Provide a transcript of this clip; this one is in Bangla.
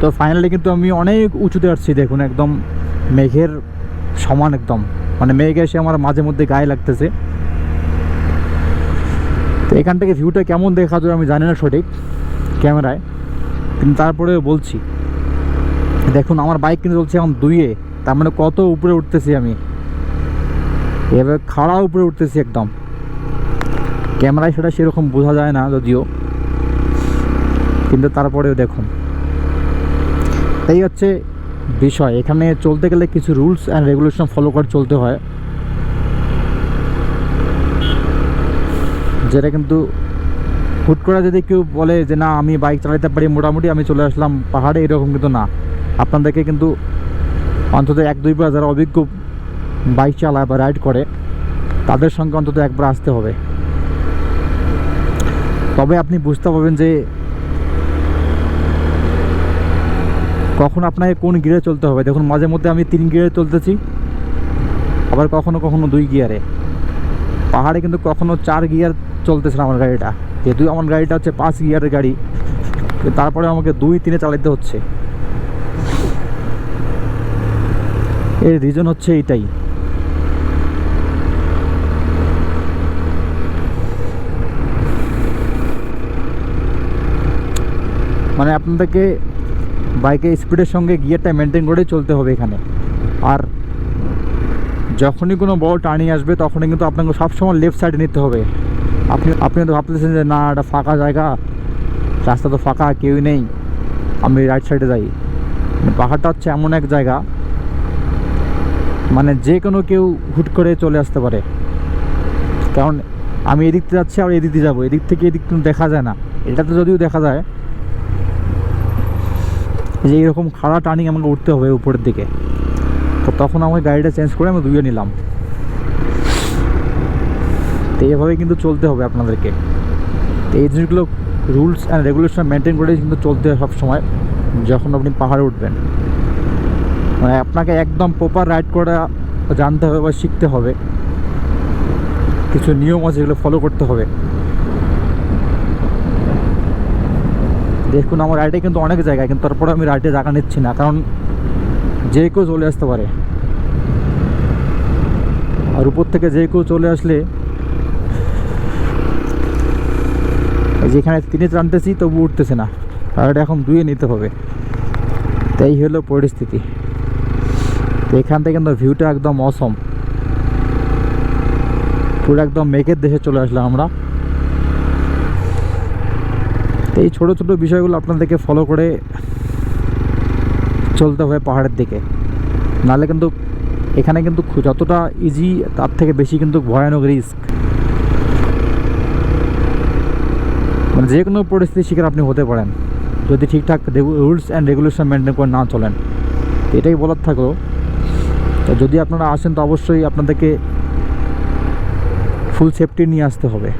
তো ফাইনালি কিন্তু আমি অনেক উঁচুতে আসছি, দেখুন একদম মেঘের সমান একদম। মানে মেঘ এসে আমার মাঝে মধ্যে গায়ে লাগতেছে। তো এখান থেকে ভিউটা কেমন দেখা যায় আমি জানি না সঠিক ক্যামেরায়, কিন্তু তারপরে বলছি। দেখুন, আমার বাইক কিন্তু চলছে এখন দুইয়ে, তার মানে কত উপরে উঠতেছি আমি? এভাবে খাড়া উপরে উঠতেছি একদম। ক্যামেরায় সেটা সেরকম বোঝা যায় না যদিও। কিন্তু তারপরেও দেখুন। এই হচ্ছে বিষয়। এখানে চলতে গেলে কিছু রুলস অ্যান্ড রেগুলেশন ফলো করে চলতে হয়। যেটা কিন্তু হুট করে যদি কেউ বলে যে, না, আমি বাইক চালাতে পারি, মোটামুটি আমি চলে আসলাম পাহাড়ে, এরকম কিন্তু না। আপনাদেরকে কিন্তু অন্তত এক দুইবার যারা অভিজ্ঞ বাইক চালায় বা রাইড করে, তাদের সঙ্গে অন্তত একবার আসতে হবে। তবে আপনি বুঝতে পারবেন যে কখন আপনাকে কোন গিয়ারে চলতে হবে? দেখুন, মাঝে মধ্যে আমি তিন গিয়ারে চলতেছি, আবার কখনো কখনো দুই গিয়ারে পাহাড়ে কিন্তু কখনো চার গিয়ার চলতেছে না আমার গাড়িটা। যেহেতু আমার গাড়িটা হচ্ছে পাঁচ গিয়ারের গাড়ি তারপরে আমাকে দুই, তিনে চালাতে হচ্ছে। এর রিজন হচ্ছে এইটাই। মানে আপনাদেরকে বাইকের স্পিডের সঙ্গে গিয়ারটা মেনটেন করে চলতে হবে এখানে। আর যখনই কোনো বড় টার্নিং আসবে, তখনই কিন্তু আপনাকে সবসময় লেফট সাইডে নিতে হবে। আপনি আপনি তো ভাবতেছেন যে, না, এটা ফাঁকা জায়গা। রাস্তা তো ফাঁকা কেউই নেই। আমি রাইট সাইডে যাই। মানে পাহাড়টা হচ্ছে এমন এক জায়গা মানে যে কোনো কেউ হুট করে চলে আসতে পারে। কারণ আমি এদিক থেকে যাচ্ছি আর এদিক দিয়ে যাব। এদিক থেকে এদিক দেখা যায় না। এটা তো যদিও দেখা যায় যে এরকম খাড়া টার্নিং আমাকে উঠতে হবে উপরের দিকে। তো তখন আমাকে গাড়িটা চেঞ্জ করে আমি দুইয়ে নিলাম। তো এইভাবেই কিন্তু চলতে হবে আপনাদেরকে। তো এই জিনিসগুলো রুলস অ্যান্ড রেগুলেশন মেনটেন করে কিন্তু চলতে হয় সবসময়, যখন আপনি পাহাড়ে উঠবেন। মানে আপনাকে একদম প্রপার রাইড করা জানতে হবে বা শিখতে হবে। কিছু নিয়ম আছে যেগুলো ফলো করতে হবে। দেখুন, আমার রাইডে কিন্তু অনেক জায়গায়, কিন্তু তারপরে আমি রাইডে জায়গা নিচ্ছি না, কারণ যে কেউ চলে আসতে পারে। আর উপর থেকে যে কেউ চলে আসলে যেখানে তিনি টানতেছি, তবু উঠতেছে না। রাইড এখন দুয়ে নিতে হবে। তাই হলো পরিস্থিতি। তো এখান থেকে কিন্তু ভিউটা একদম অসম পুরো একদম মেঘের দেশে চলে আসলাম আমরা। এই ছোটো ছোটো বিষয়গুলো আপনাদেরকে ফলো করে চলতে হবে পাহাড়ের দিকে। নাহলে কিন্তু এখানে কিন্তু যতটা ইজি তার থেকে বেশি কিন্তু ভয়ানক রিস্ক মানে যে কোনো পরিস্থিতির শিকার আপনি হতে পারেন। যদি ঠিকঠাক রুলস অ্যান্ড রেগুলেশন মেনটেন করে না চলেন। এটাই বলার থাকল। তো যদি আপনারা আসেন, তো অবশ্যই আপনাদেরকে ফুল সেফটি নিয়ে আসতে হবে।